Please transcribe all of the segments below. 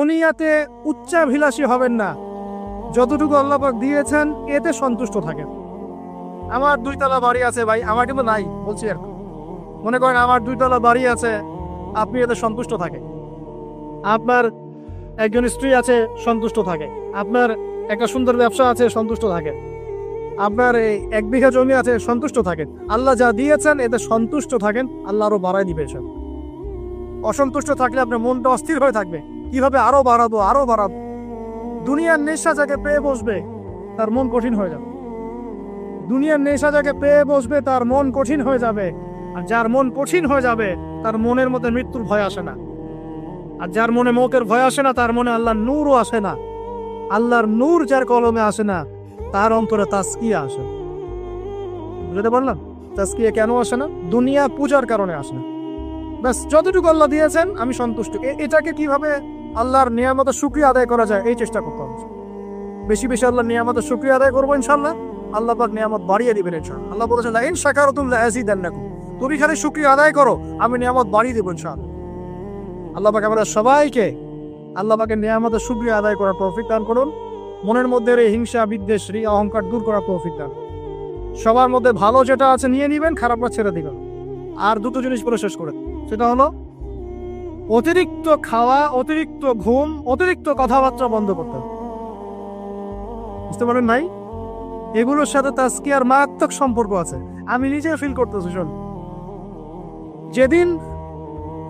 দুনিয়াতে উচ্চাভিলাষী হবেন না। যতটুকু আল্লাপাক দিয়েছেন, এতে সন্তুষ্ট থাকেন। আমার দুইতলা বাড়ি আছে ভাই, আমার কিন্তু নাই, বলছি আর মনে করেন আমার দুইতলা বাড়ি আছে, আপনি এতে সন্তুষ্ট থাকেন। আপনার একজন স্ত্রী আছে, সন্তুষ্ট থাকে। আপনার একটা সুন্দর ব্যবসা আছে, সন্তুষ্ট থাকেন আপনার এই এক বিঘা জমি আছে, সন্তুষ্ট থাকেন। আল্লাহ যা দিয়েছেন, এতে সন্তুষ্ট থাকেন, আল্লাহ আরও বাড়াই দিবে অসন্তুষ্ট থাকলে আপনার মনটা অস্থির হয়ে থাকবে। কীভাবে আরও বাড়াবো আরও বাড়াবো? দুনিয়ার নেশা যাকে পেয়ে বসবে, তার মন কঠিন হয়ে যাবে। দুনিয়ার নেশা যাকে পেয়ে বসবে, তার মন কঠিন হয়ে যাবে। আর যার মন কঠিন হয়ে যাবে, তার মনের মধ্যে মৃত্যুর ভয় আসে না। আর যার মনে মৌতের ভয় আসে না, তার মনে আল্লাহর নূরও আসে না। আল্লাহর নূর যার কলমে আসে না, তার অন্তরে তাস্কিয়া আসে বুঝতে পারলাম? তাস্কিয়া কেন আসে না? দুনিয়া পূজার কারণে আসে না। ব্যাস, যতটুকু আল্লাহ দিয়েছেন, আমি সন্তুষ্ট। এটাকে কীভাবে আল্লাহর নিয়ামতের শুক্রিয়া আদায় করা যায়, এই চেষ্টা করতে হবে। বেশি বেশি আল্লাহ নিয়ামতের শুক্রিয়া আদায় করব ইনশাল্লাহ আল্লাহ পাক নিয়ামত বাড়িয়ে দিবেন ইনশাল্লাহ আল্লাহ বলেছেন ইন শাকারতুম লাযিদান্নাকুম তুমি খালি শুক্রিয়া আদায় করো, আমি নিয়ামত বাড়িয়ে দেবো ইনশাআল্লাহ। আল্লাহ পাক আমাদের সবাইকে, আল্লাহ পাকের নিয়ামতের শুক্রিয়া আদায় করার তৌফিক দান করুন। মনের মধ্যে এই হিংসা, বিদ্বেষ, রি অহংকার দূর করার তৌফিক দান। সবার মধ্যে ভালো যেটা আছে নিয়ে নিবেন, খারাপটা ছেড়ে দিবেন। আর দুটো জিনিস বলে শেষ করে সেটা হলো অতিরিক্ত খাওয়া, অতিরিক্ত ঘুম, অতিরিক্ত কথাবার্তা বন্ধ করতে বুঝতে পারেন নাই এগুলোর সাথে তাস্কিয়ার মারাত্মক সম্পর্ক আছে। আমি নিজে ফিল করতেছি, শোন। যেদিন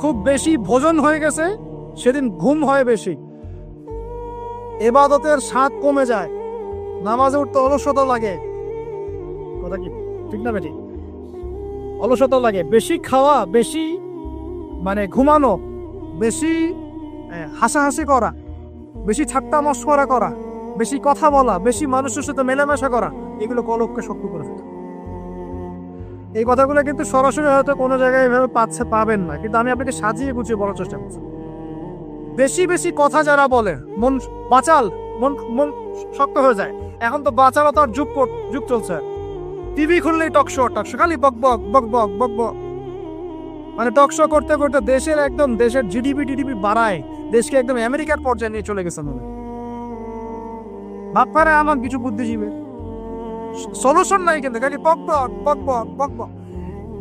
খুব বেশি ভোজন হয়ে গেছে, সেদিন ঘুম হয় বেশি। এবাদতের স্বাদ কমে যায়। নামাজে উঠতে অলসতা লাগে। কথা কি? ঠিক না বেটি? অলসতা লাগে। বেশি খাওয়া, বেশি মানে ঘুমানো বেশি হাসাহাসি করা, বেশি ঠাট্টা মস্করা করা, বেশি কথা বলা, বেশি মানুষের সাথে মেলামেশা করা, এগুলো কলককে শক্ত করে ফেলে। এই কথাগুলো কিন্তু সরাসরি হয়তো কোনো জায়গায় এভাবে পাচ্ছে, পাবেন না। কিন্তু আমি আপনাকে সাজিয়ে গুছিয়ে বলার চেষ্টা করছি। বেশি বেশি কথা যারা বলে, মন বাঁচাল, মন মন শক্ত হয়ে যায়। এখন তো বাচালতার যুগ পর- যুগ চলছে। টিভি খুললেই টক শো টক শো, খালি বক বক বক বক বক বক। মানে টক শো করতে করতে দেশের একদম দেশের জিডিপি টিডিপি বাড়ায়, দেশকে একদম আমেরিকার পর্যায়ে নিয়ে চলে গেছে মনে। ভাব পারে আমার কিছু বুদ্ধিজীবী। সলিউশন নাই কিন্তু, খালি পক বক বক বক বক বক।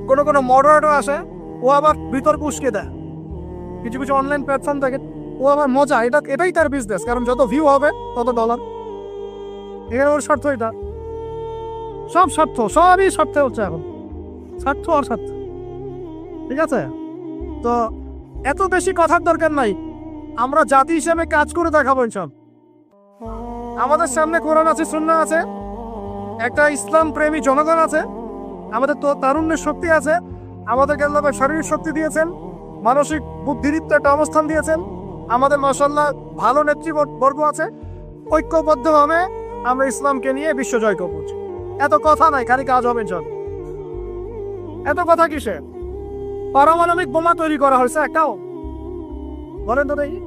কোনো কোনো মডারেটর আসে, ও আবার বিতর্ক উস্কে দেয়। কিছু কিছু অনলাইন প্ল্যাটফর্ম থাকে, ও আবার মজা, এটা, এটাই তার বিজনেস কারণ যত ভিউ হবে, তত ডলার এখানে ওর স্বার্থ এটা সব স্বার্থ, সবই স্বার্থে হচ্ছে এখন। স্বার্থ আর স্বার্থ। ঠিক আছে? তো এত বেশি কথার দরকার নাই। আমরা জাতি হিসেবে কাজ করে দেখাবো সব আমাদের সামনে কোরআন আছে, সুন্নাহ আছে, একটা ইসলাম প্রেমী জনগণ আছে, আমাদের তো তারুণ্যের শক্তি আছে, আমাদেরকে আল্লাহ শারীরিক শক্তি দিয়েছেন, মানসিক বুদ্ধিদীপ্ত একটা অবস্থান দিয়েছেন, আমাদের মাসাল্লাহ ভালো নেতৃবর্গ আছে, ঐক্যবদ্ধভাবে আমরা ইসলামকে নিয়ে বিশ্ব জয় করব। এত কথা নাই, খালি কাজ হবে চল এত কথা কিসে পারমাণবিক বোমা তৈরি করা হয়েছে, একটাও। বলেন তো দেখি।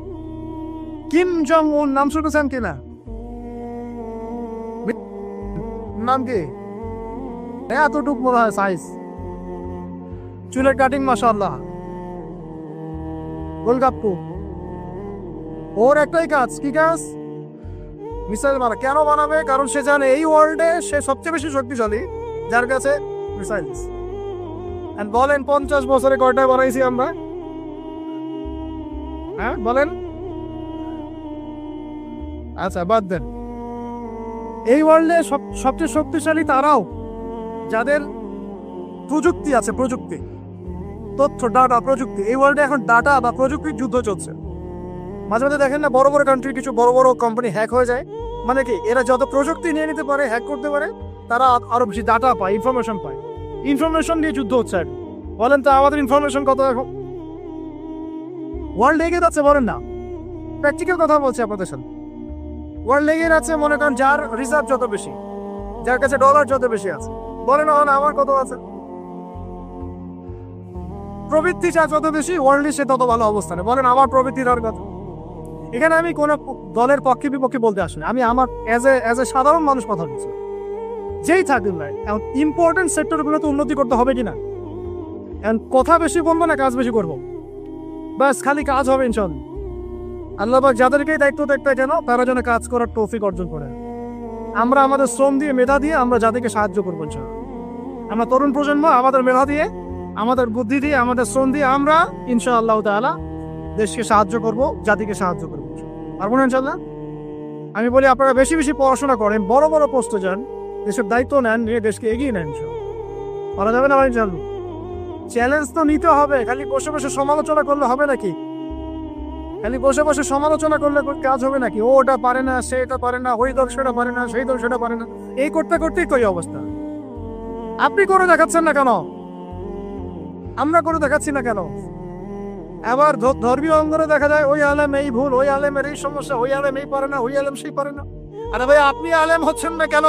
কিম জং উন নাম শুনেছেন কিনা নাম কি? এতটুক মনে হয় সাইজ চুলের কাটিং মাসাল্লাহ গোলগাপ্পু। ওর একটাই কাজ, কি কাজ? মিসাইল মারা। কেন বানাবে? কারণ সে জানে এই ওয়ার্ল্ডে সে সবচেয়ে বেশি শক্তিশালী, যার কাছে মিসাইল বলেন পঞ্চাশ বছরে কয়টা বানাইছি আমরা? হ্যাঁ বলেন। আচ্ছা বাদ দেন। এই ওয়ার্ল্ডে সবচেয়ে শক্তিশালী তারাও যাদের প্রযুক্তি আছে, প্রযুক্তি। তথ্য ডাটা প্রযুক্তি। এই ওয়ার্ল্ডে এখন ডাটা বা প্রযুক্তির যুদ্ধ চলছে। মাঝে মাঝে দেখেন না, বড় বড় কান্ট্রি কিছু বড় বড় কোম্পানি হ্যাক হয়ে যায়। মানে কি, এরা যত প্রযুক্তি নিয়ে নিতে পারে হ্যাক করতে পারে, তারা আরও বেশি ডাটা পায় ইনফরমেশন পায়। ইনফরমেশন নিয়ে যুদ্ধ হচ্ছে কি। বলেন তো, আমাদের ইনফরমেশন কত এখন? ওয়ার্ল্ড এগিয়ে যাচ্ছে বলেন না। প্র্যাকটিক্যাল কথা বলছি আপনাদের সাথে। ওয়ার্ল্ড এগিয়ে যাচ্ছে মনে করেন, যার রিজার্ভ যত বেশি, যার কাছে ডলার যত বেশি আছে। বলেন না আমার কত আছে? প্রবৃত্তি যা যত বেশি ওয়ার্ল্ডে সে তত ভালো অবস্থানে। বলেন, আমার প্রবৃত্তির আর কথা এখানে আমি কোন দলের পক্ষে বিপক্ষে বলতে আসিনি। আমি আমার অ্যাজ এ অ্যাজ এ সাধারণ মানুষ কথা বলছি। যেই থাকুন ভাই এখন ইম্পর্টেন্ট সেক্টরগুলোতে উন্নতি করতে হবে কিনা। এখন কথা বেশি বলব না, কাজ বেশি করব। ব্যাস, খালি কাজ হবে ইনশাল্লাহ। আল্লাহ পাক যাদেরকেই দায়িত্ব দেখতে যেন তারা যেন কাজ করার তৌফিক অর্জন করে। আমরা আমাদের শ্রম দিয়ে, মেধা দিয়ে আমরা যাদেরকে সাহায্য করব। আমরা তরুণ প্রজন্ম, আমাদের মেধা দিয়ে, আমাদের বুদ্ধি দিয়ে, আমাদের শ্রম দিয়ে আমরা ইনশাআল্লাহ তাআলা দেশকে সাহায্য করব, জাতিকে সাহায্য করব পারব না ইনশাআল্লাহ? আমি বলি আপনারা বেশি বেশি পড়াশোনা করেন, বড় বড় পোস্টে যান। দেশের দায়িত্ব নেন নিয়ে দেশকে এগিয়ে নেন। করা যাবে না ভাই চ্যালেঞ্জ তো নিতে হবে, খালি বসে বসে সমালোচনা করলে হবে নাকি? খালি বসে বসে সমালোচনা করলে কাজ হবে নাকি? ও ওটা পারে না, সে এটা পারে না, ওই দল সেটা পারে না, সেই দল সেটা পারে না। এই করতে করতেই কই অবস্থা? আপনি করে দেখাচ্ছেন না কেন? আমরা করে দেখাচ্ছি না কেন? আবার ধর্মীয় অঙ্গনে দেখা যায়, ওই আলেম এই ভুল, ওই আলেমের এই সমস্যা, ওই আলেম এই পারে না, ওই আলেম সেই পারে না। আরে ভাই, আপনি আলেম হচ্ছেন না কেন?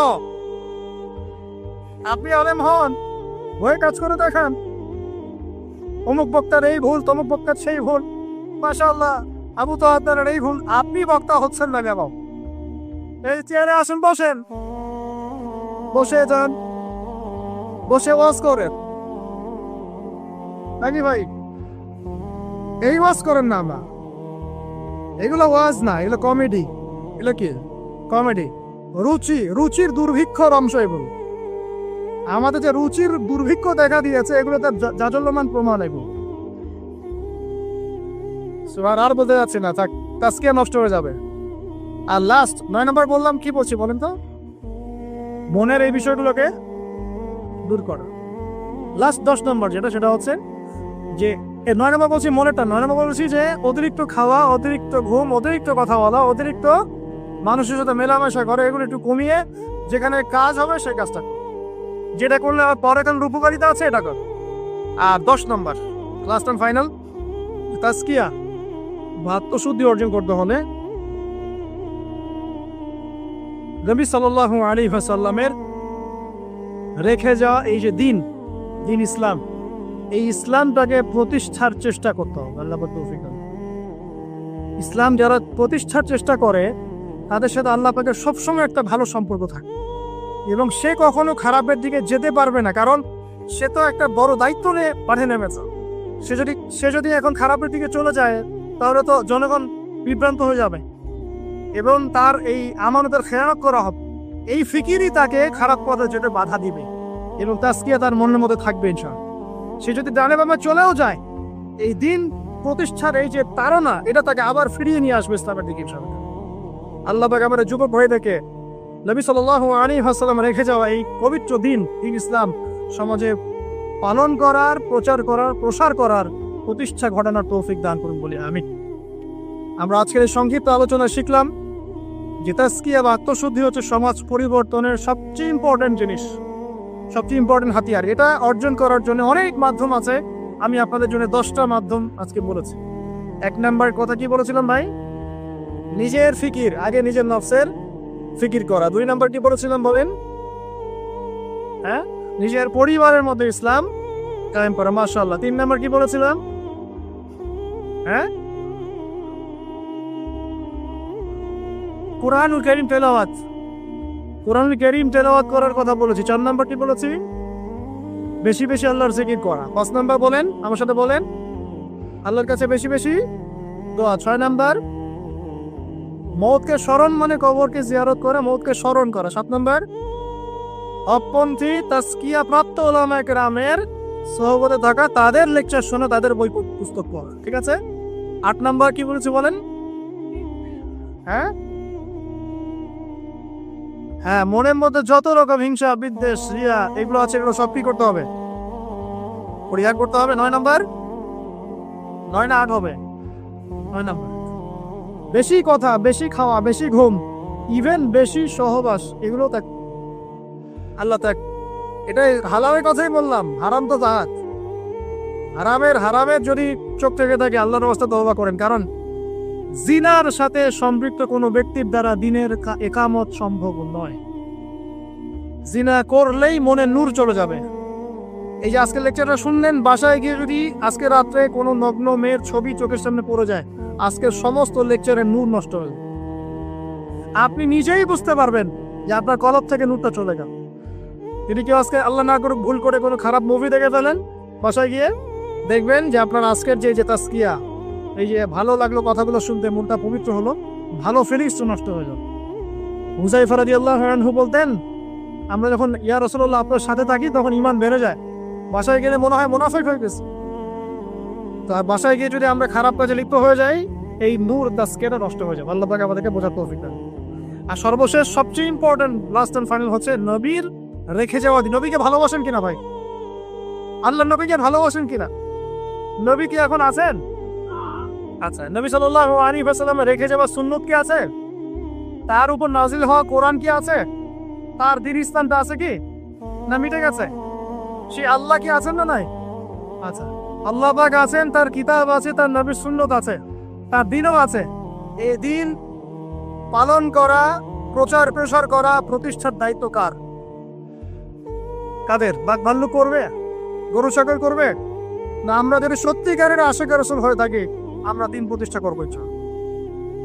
আপনি আলেম হন। হয়ে কাজ করে দেখান। অমুক বক্তার এই ভুল, তমুক বক্তার সেই ভুল। মাশাআল্লাহ, আবু তো আপনার এই ভুল, আপনি বক্তা হচ্ছেন না কেন? এই চেয়ারে আসুন, বসেন। বসে যান। বসে ওয়াজ করেন। নাকি ভাই? এই ওয়াজ করেন না আমরা। এগুলো ওয়াজ না, এগুলো কমেডি। এগুলো কি? কমেডি। রুচি, রুচির দুর্ভিক্ষর অংশ এগুলো। আমাদের যে রুচির দুর্ভিক্ষ দেখা দিয়েছে, এগুলো তার জাজল্যমান প্রমাণ এগুলো আর আর বলতে যাচ্ছি না, থাক তাস্কিয়া নষ্ট হয়ে যাবে। আর লাস্ট নয় নম্বর বললাম, কি বলছি বলেন তো? মনের এই বিষয়গুলোকে দূর করা। লাস্ট দশ নম্বর যেটা, সেটা হচ্ছে যে নয় নম্বর বলছি মনেরটা, নয় নম্বর বলছি যে, অতিরিক্ত খাওয়া, অতিরিক্ত ঘুম, অতিরিক্ত কথা বলা, অতিরিক্ত মানুষের সাথে মেলামেশা করে, এগুলো একটু কমিয়ে যেখানে কাজ হবে, সেই কাজটা। যেটা করলে আমার পরে কারণ উপকারিতা আছে, এটা কর। আর দশ নম্বর লাস্ট অ্যান্ড ফাইনাল তাস্কিয়া বা আত্মশুদ্ধি অর্জন করতে হলে নবী সাল্লাল্লাহু আলী সাল্লামের রেখে যাওয়া এই যে দিন দিন ইসলাম, এই ইসলামটাকে প্রতিষ্ঠার চেষ্টা করতে হবে, আল্লাহ তৌফিক ইসলাম যারা প্রতিষ্ঠার চেষ্টা করে, তাদের সাথে আল্লাহ পাকের সবসময় একটা ভালো সম্পর্ক থাকে এবং সে কখনো খারাপের দিকে যেতে পারবে না, কারণ সে তো একটা বড় দায়িত্ব নিয়ে পাঠিয়ে নেমেছে। সে যদি সে যদি এখন খারাপের দিকে চলে যায়, তাহলে তো জনগণ বিভ্রান্ত হয়ে যাবে। এবং তার এই আমানতের খেয়ানত করা হবে। এই ফিকিরই তাকে খারাপ পথে যেতে বাধা দিবে। এবং তাস্কিয়া তার মনের মধ্যে থাকবে ইনশাল সে যদি ডানে বামে চলেও যায়, এই দিন প্রতিষ্ঠার এই যে তারা এটা তাকে আবার ফিরিয়ে নিয়ে আসবে ইসলামের দিকে ইনশাল আল্লাহ পাক আমাদের যুবক ভয় দেখে নবী সাল্লাল্লাহু আলাইহি ওয়াসাল্লাম রেখে যাওয়া এই পবিত্র দিন দিন ইসলাম, সমাজে পালন করার, প্রচার করার, প্রসার করার প্রতিষ্ঠা ঘটানোর তৌফিক দান করুন বলে আমি আমরা আজকের এই সংক্ষিপ্ত আলোচনা শিখলাম যে তাস্কিয়া বা আত্মশুদ্ধি হচ্ছে সমাজ পরিবর্তনের সবচেয়ে ইম্পর্টেন্ট জিনিস, সবচেয়ে ইম্পর্টেন্ট হাতিয়ার। এটা অর্জন করার জন্য অনেক মাধ্যম আছে। আমি আপনাদের জন্য দশটা মাধ্যম আজকে বলেছি। এক নাম্বার কথা কি বলেছিলাম ভাই? নিজের ফিকির, আগে নিজের নফসের ফিকির করা। দুই নাম্বার কি বলেছিলাম বলেন? হ্যাঁ? নিজের পরিবারের মধ্যে ইসলাম কায়েম করা, মাশাআল্লাহ। তিন নাম্বার কি বলেছিলাম? হ্যাঁ? কোরআনুল করিম তেলাওয়াত। কোরআনুল করিম তেলাওয়াত করার কথা বলেছি। চার নাম্বার কি বলেছি? বেশি বেশি আল্লাহর জিকির করা। পাঁচ নাম্বার বলেন? আমার সাথে বলেন। আল্লাহর কাছে বেশি বেশি দোয়া। ছয় নাম্বার? মৌতকে স্মরণ মানে কবরকে জিয়ারত করে, মৌতকে স্মরণ করা। সাত নম্বর, অপন্থী তাস্কিয়া প্রাপ্ত ওলামা রামের সহবতে থাকা তাদের লেকচার শোনা, তাদের বই পুস্তক পড়া, ঠিক আছে? আট নম্বর কি বলেছি বলেন? হ্যাঁ? হ্যাঁ মনের মধ্যে যত রকম হিংসা, বিদ্বেষ, রিয়া, এগুলো আছে, এগুলো সব কি করতে হবে? পরিহার করতে হবে। নয় নম্বর? নয় না আট হবে? নয় নাম্বার। বেশি কথা, বেশি খাওয়া, বেশি ঘুম ইভেন বেশি সহবাস, এগুলো ত্যাগ। আল্লাহ ত্যাগ। এটাই হালামের কথাই বললাম, হারাম তো জাহাজ হারামের হারামের যদি চোখ থেকে থাকে, আল্লাহর অবস্থা তওবা করেন। কারণ জিনার সাথে সম্পৃক্ত কোনো ব্যক্তির দ্বারা দিনের একামত সম্ভব নয়। জিনা করলেই মনে নূর চলে যাবে। এই যে আজকের লেকচারটা শুনলেন, বাসায় গিয়ে যদি আজকে রাত্রে কোনো নগ্ন মেয়ের ছবি চোখের সামনে পড়ে যায়, আজকের সমস্ত লেকচারের নূর নষ্ট হয়ে আপনি নিজেই বুঝতে পারবেন যে আপনার কলব থেকে নূরটা চলে গেল। যদি কেউ আজকে আল্লাহ না করুক ভুল করে কোনো খারাপ মুভি দেখে ফেলেন, বাসায় গিয়ে দেখবেন যে আপনার আজকের যে যে তাস্কিয়া এই যে ভালো লাগল কথাগুলো শুনতে, মনটা পবিত্র হলো, ভালো ফিলিংস নষ্ট হয়ে গেল। হুজাই ফরাদি আল্লাহ বলতেন, আমরা যখন ইয়া রসল্লাহ আপনার সাথে থাকি, তখন ইমান বেড়ে যায়। বাসায় গেলে মনে হয় মুনাফেক হয়ে গেছে। তা বাসায় গিয়ে যদি আমরা খারাপ কাজে লিপ্ত হয়ে যাই, এই নূর তাস্কেটা নষ্ট হয়ে যাবে। আল্লাহ পাকে আমাদেরকে বোঝার তৌফিক দেন আর সর্বশেষ, সবচেয়ে ইম্পর্টেন্ট লাস্ট অ্যান্ড ফাইনাল হচ্ছে নবীর রেখে যাওয়া দিন। নবীকে ভালোবাসেন কিনা ভাই? আল্লাহ নবীকে ভালোবাসেন কিনা? নবী কি এখন আছেন? আচ্ছা নবী সাল্লাহ আলী সাল্লাম রেখে যাওয়া সুন্নত কি আছে? তার উপর নাজিল হওয়া কোরআন কি আছে? তার দিন স্থানটা আছে কি? না মিটে গেছে? সে আল্লাহ কি আছেন না নাই? আচ্ছা আল্লাহ পাক আছেন, তার কিতাব আছে, তার নবীর সুন্নত আছে, তার দিনও আছে। এই দিন পালন করা, প্রচার প্রসার করা, প্রতিষ্ঠার দায়িত্ব কার? কাদের? বাঘ ভাল্লুক করবে? গরু ছাগল করবে? না, আমরা যদি সত্যিকারের আশেকের রসুল হয়ে থাকি, আমরা দিন প্রতিষ্ঠা করব ইচ্ছা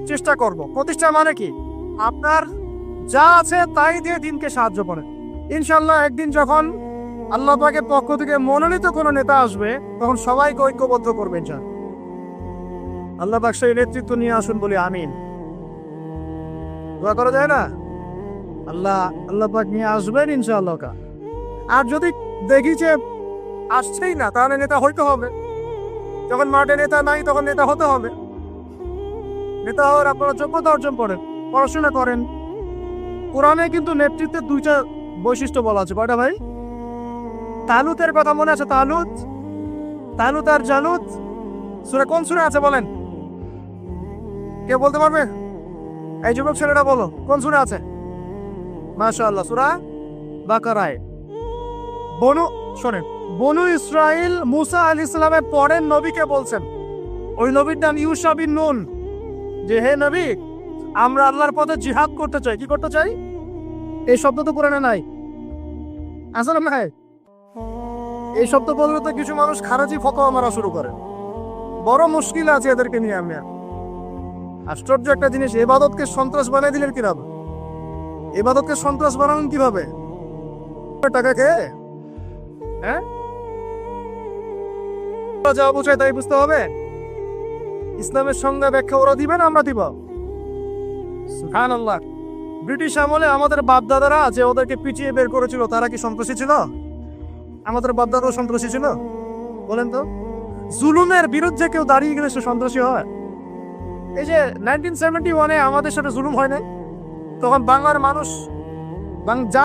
চেষ্টা করব। প্রতিষ্ঠা মানে কি? আপনার যা আছে তাই দিয়ে দিনকে সাহায্য করে। ইনশাল্লাহ একদিন যখন আল্লাহ পাকের পক্ষ থেকে মনোনীত কোনো নেতা আসবে, তখন সবাইকে ঐক্যবদ্ধ করবেন যা। আল্লাহ পাক সেই নেতৃত্ব নিয়ে আসুন বলি আমিন। দোয়া করা যায় না? আল্লাহ আল্লাহ পাক নিয়ে আসবেন ইনশাআল্লাহ আর যদি দেখি যে আসছেই না, তাহলে নেতা হইতে হবে। যখন মাঠে নেতা নাই, তখন নেতা হতে হবে। নেতা হওয়ার আপনারা যোগ্যতা অর্জন করেন, পড়াশোনা করেন। কোরআনে কিন্তু নেতৃত্বের দুইটা বৈশিষ্ট্য বলা আছে, কয়টা ভাই? তালুতের কথা মনে আছে? তালুত? তালুত আর জালুত? সুরে কোন সুরে আছে বলেন? কে বলতে পারবে? এই যুবক ছেলেটা বলো, কোন সুরে আছে? মাশা আল্লাহ সুরা বাকারায়। বনু, শোনেন, বনু ইসরাইল মুসা আল ইসলামের পরের নবীকে বলছেন। ওই নবীর নাম ইউসা বিন নুন। যে হে নবী, আমরা আল্লাহর পথে জিহাদ করতে চাই। কি করতে চাই? এই শব্দ তো কোরআনে নাই। আসলে না এই শব্দ বললে তো কিছু মানুষ খারাজি ফতোয়া মারা শুরু করে। বড় মুশকিল আছে এদেরকে নিয়ে আমি। আশ্চর্য একটা জিনিস, এবাদতকে সন্ত্রাস বানিয়ে দিলেন কীভাবে? এবাদতকে সন্ত্রাস বানালেন কীভাবে? টাকা খেয়ে হ্যাঁ? যা বোঝায় তাই বুঝতে হবে। ইসলামের সঙ্গে ব্যাখ্যা ওরা দিবেন আমরা দিব। সুবহান আল্লাহ ব্রিটিশ আমলে আমাদের বাপদাদারা যে ওদেরকে পিটিয়ে বের করেছিল, তারা কি সন্ত্রাসী ছিল? আমাদের বাপদাদাও সন্ত্রাসী ছিল। বলেন তো, জুলুমের বিরুদ্ধে কেউ দাঁড়িয়ে গেলে সে সন্ত্রাসী হয়। এই যে নাইনটিন সেভেন্টি ওয়ানে আমাদের সাথে জুলুম হয় নাই, তখন বাংলার মানুষ বাং-